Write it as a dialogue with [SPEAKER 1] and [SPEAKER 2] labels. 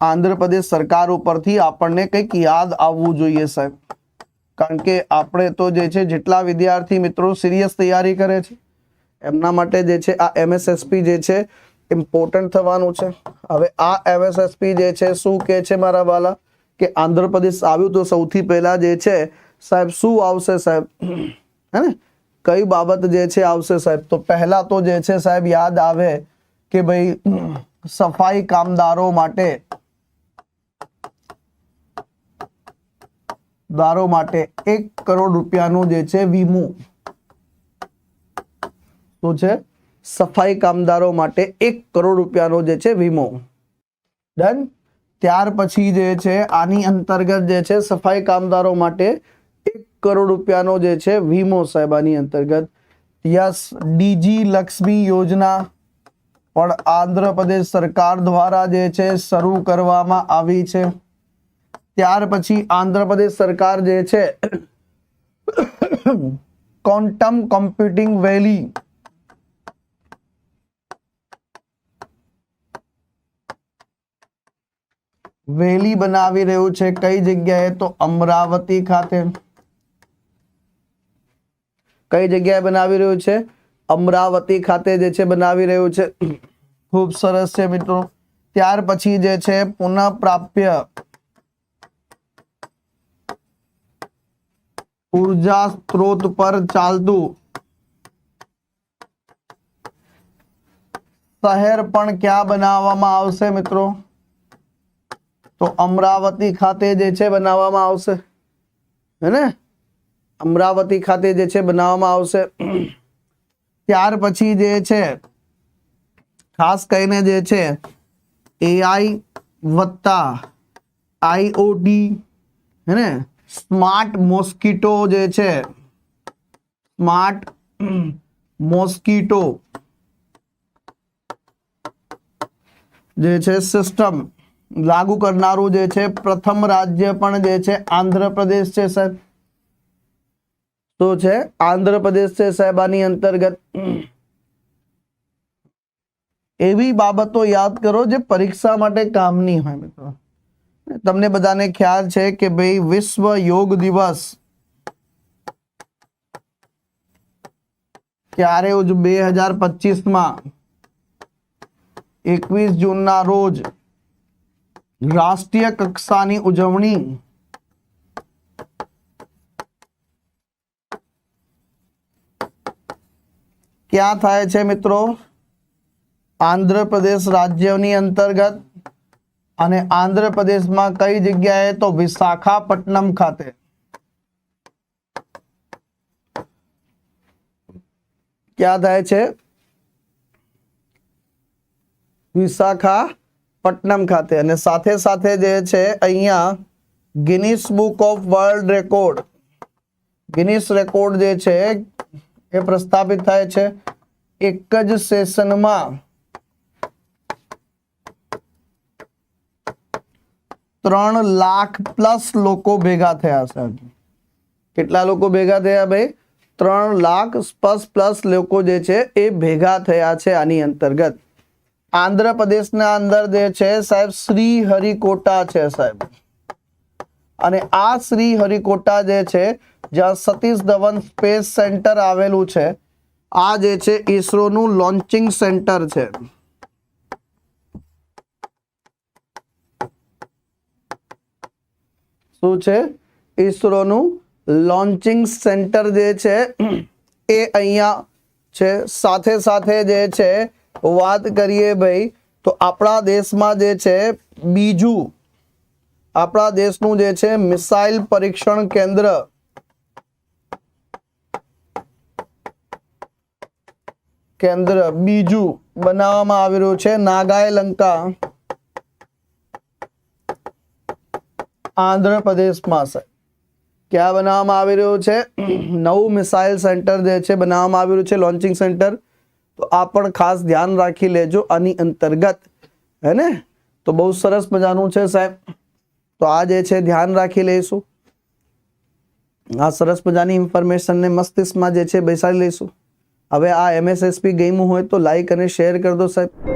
[SPEAKER 1] આંધ્રપ્રદેશ સરકાર ઉપરથી આપણને કંઈક યાદ આવવું જોઈએ, સાહેબ. કારણ કે આપણે તો જે છે, જેટલા વિદ્યાર્થી મિત્રો સિરિયસ તૈયારી કરે છે, એમના માટે જે છે, આ એમએસએસપી જે છે ઇમ્પોર્ટન્ટ થવાનું છે. હવે આ એમએસએસપી જે છે, શું કે છે મારા વાલા? કે આંધ્રપ્રદેશ આવ્યું તો સૌથી પહેલા જે છે, સાહેબ, શું આવશે, સાહેબ? હે ને? કઈ બાબત જે છે, આવશે, સાહેબ? તો પહેલા તો જે છે, સાહેબ, યાદ આવે કે ભાઈ, સફાઈ કામદારો માટે દારો માટે એક કરોડ રૂપિયાનું જે છે વીમો. શું છે, સફાઈ કામદારો માટે એક કરોડ રૂપિયાનો જે છે વીમો. ડન ત્યાર પછી જે છે, આની અંતર્ગત જે છે, સફાઈ કામદારો માટે એક કરોડ રૂપિયાનો જે છે વીમો સાહેબ, આની અંતર્ગત. યસ, ડીજી લક્ષ્મી યોજના પણ આંધ્રપ્રદેશ સરકાર દ્વારા જે છે, શરૂ કરવામાં આવી છે. ત્યાર પછી આંધ્રપ્રદેશ સરકાર જે છે, ક્વોન્ટમ કોમ્પ્યુટિંગ વેલી. વેલી બનાવી રહ્યું છે કઈ જગ્યાએ? તો અમરાવતી ખાતે. કઈ જગ્યાએ બનાવી રહ્યું છે? અમરાવતી ખાતે જે છે બનાવી રહ્યું છે. ખૂબ સરસ છે મિત્રો. ત્યાર પછી જે છે પુનઃ પ્રાપ્ય ઊર્જા સ્ત્રોત પર ચાલતું શહેર પણ ક્યાં બનાવવામાં આવશે મિત્રો? તો અમરાવતી ખાતે જે છે બનાવવામાં આવશે. હે અમરાવતી ખાતે જે છે બનાવવામાં આવશે. ત્યાર પછી જે છે, ખાસ કરીને જે છે એઆઈ વત્તા આઈઓટી હે સ્માર્ટ મોસ્કીટો જે છે, સ્માર્ટ મોસ્કીટો જે છે, સિસ્ટમ લાગુ કરનારું જે છે, પ્રથમ રાજ્ય પણ જે છે, આંધ્રપ્રદેશ છે, સાહેબ. તો છે, આંધ્રપ્રદેશ છે, સાહેબ, આની અંતર્ગત એવી બાબતો યાદ કરો જે પરીક્ષા માટે કામની હોય, મિત્રો. તમને બધાને ખ્યાલ છે કે ભાઈ વિશ્વ યોગ દિવસ ક્યારે બે હજાર પચીસમાં? એકવીસ જૂનના રોજ રાષ્ટ્રીય કક્ષાની ઉજવણી. ક્યાં થાય છે મિત્રો? આંધ્રપ્રદેશ રાજ્યની અંતર્ગત અને આંધ્રપ્રદેશમાં કઈ જગ્યાએ? તો વિશાખાપટ્ટનમ ખાતે. ક્યાં થાય છે? વિશાખાપટ્ટનમ ખાતે. અને સાથે સાથે જે છે, અહીંયા Guinness book of world record. Guinness record જે છે, એ પ્રસ્થાપિત થાય છે. એક જ સેશનમાં. ત્રણ લાખ પ્લસ લોકો ભેગા થયા છે કેટલા લોકો ભેગા થયા ભાઈ? ત્રણ લાખ પ્લસ પ્લસ લોકો જે છે એ ભેગા થયા છે આની અંતર્ગત. આંધ્રપ્રદેશના અંદર જે છે સાહેબ શ્રી હરિકોટા છે સાહેબ. અને આ શ્રી હરિકોટા જે છે, જ્યાં સતીશ ધવન સ્પેસ સેન્ટર આવેલું છે, આ જે છે ઈસરોનું લોન્ચિંગ સેન્ટર છે. શું છે? ઈસરોનું લોન્ચિંગ સેન્ટર જે છે, એ અહીંયા છે. સાથે સાથે જે છે, વાત કરીએ ભાઈ, તો આપણા દેશમાં જે છે, બીજું આપણા દેશનું જે છે, મિસાઇલ પરીક્ષણ કેન્દ્ર. કેન્દ્ર બીજું બનાવવામાં આવી રહ્યું છે નાગાય આંધ્રપ્રદેશમાં છે. ક્યાં બનાવવામાં આવી રહ્યું છે? નવું મિસાઇલ સેન્ટર જે છે, બનાવવામાં આવી રહ્યું છે, લોન્ચિંગ સેન્ટર. તો આ પણ ખાસ ધ્યાન રાખી લેજો આની અંતર્ગત. હે ને? તો બહુ સરસ મજાનું છે સાહેબ. તો આ જે છે, ધ્યાન રાખી લઈશું. આ સરસ મજાની ઇન્ફોર્મેશનને મસ્તિષ્કમાં જે છે, બેસાડી લઈશું. હવે આ એમએસએસપી ગેમ હોય તો લાઈક અને શેર કરી દો સાહેબ.